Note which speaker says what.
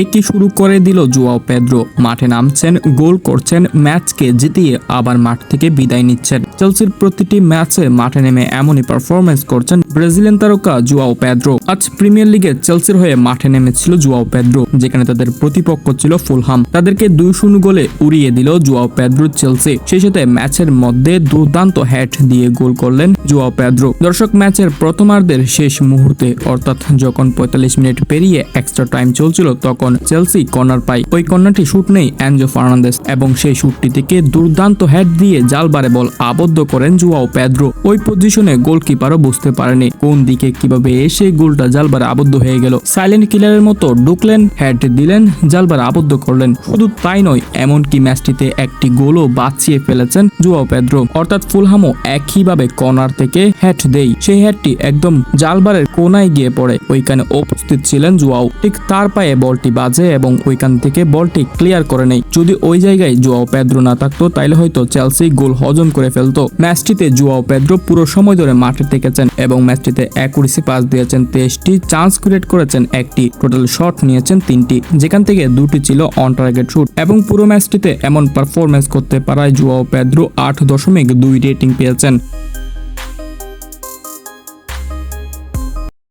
Speaker 1: একই শুরু করে দিল জুয়াও পেদ্রো? মাঠে নামছেন, গোল করছেন, ম্যাচকে জিতিয়ে আবার মাঠ থেকে বিদায় নিচ্ছেন। চেলসির প্রতিটি ম্যাচে মাঠে নেমে এমনই পারফরমেন্স করছেন ব্রাজিলিয়ান তারকা জুয়াও পেদ্রো। আজ প্রিমিয়ার লিগে চেলসির হয়ে মাঠে নেমেছিল জুয়াও পেদ্রো, যেখানে তাদের প্রতিপক্ষ ছিল ফুলহাম। তাদেরকে দুই শূন্য গোলে উড়িয়ে দিল জুয়াও পেদ্রো চেলসি। সেই সাথে ম্যাচের মধ্যে দুর্দান্ত হ্যাট দিয়ে গোল করলেন জুয়াও পেদ্রো। দর্শক, ম্যাচের প্রথমার্ধের শেষ মুহূর্তে, অর্থাৎ যখন পঁয়তাল্লিশ মিনিট পেরিয়ে এক্সট্রা টাইম চলছিল, তখন চেলসি কর্নার পায়। ওই কর্নারটি শুট নেই অ্যাঞ্জো ফার্নান্দেস এবং সেই শুটটি থেকে দুর্দান্ত হেড দিয়ে জালবারে বল আবদ্ধ করেন জুয়াও পেদ্রো। ওই পজিশনে গোলকিপারও বুঝতে পারেনি। কোন দিকে কীভাবে এসে গোলটা জালবারে আবদ্ধ হয়ে গেল? সাইলেন্ট কিলারের মতো ঢুকলেন হেড দিলেন, জালবারে আবদ্ধ করলেন। শুধু তাই নয়, এমনকি ম্যাচটিতে একটি গোলও বাঁচিয়ে ফেলেছেন জুয়াও পেদ্রো। অর্থাৎ ফুলহামও একইভাবে কর্নার থেকে হ্যাট দেই। সেই হ্যাটটি একদম জালবারের কোনায় গিয়ে পড়ে। ওইখানে উপস্থিত ছিলেন জুয়াও। ঠিক তার পায়ে বলটি বাজে এবং ওইখান থেকে বলটি ক্লিয়ার করে নেই। যদি ওই জায়গায় জুয়াও পেদ্রো না থাকতো, তাইলে হয়তো চেলসি গোল হজম করে ফেলতো। ম্যাচটিতে জুয়াও পেদ্রো পুরো সময় ধরে মাঠে থেকেছেন এবং ম্যাচটিতে অ্যাকুরেসি পাস দিয়েছেন তেইশটি, চান্স ক্রিয়েট করেছেন একটি। টোটাল শট নিয়েছেন তিনটি। যেখান থেকে দুটি ছিল অন টার্গেট শুট এবং পুরো ম্যাচটিতে এমন পারফরমেন্স করতে পারায় জুয়াও পেদ্রো আট দশমিক দুই রেটিং পেয়েছেন।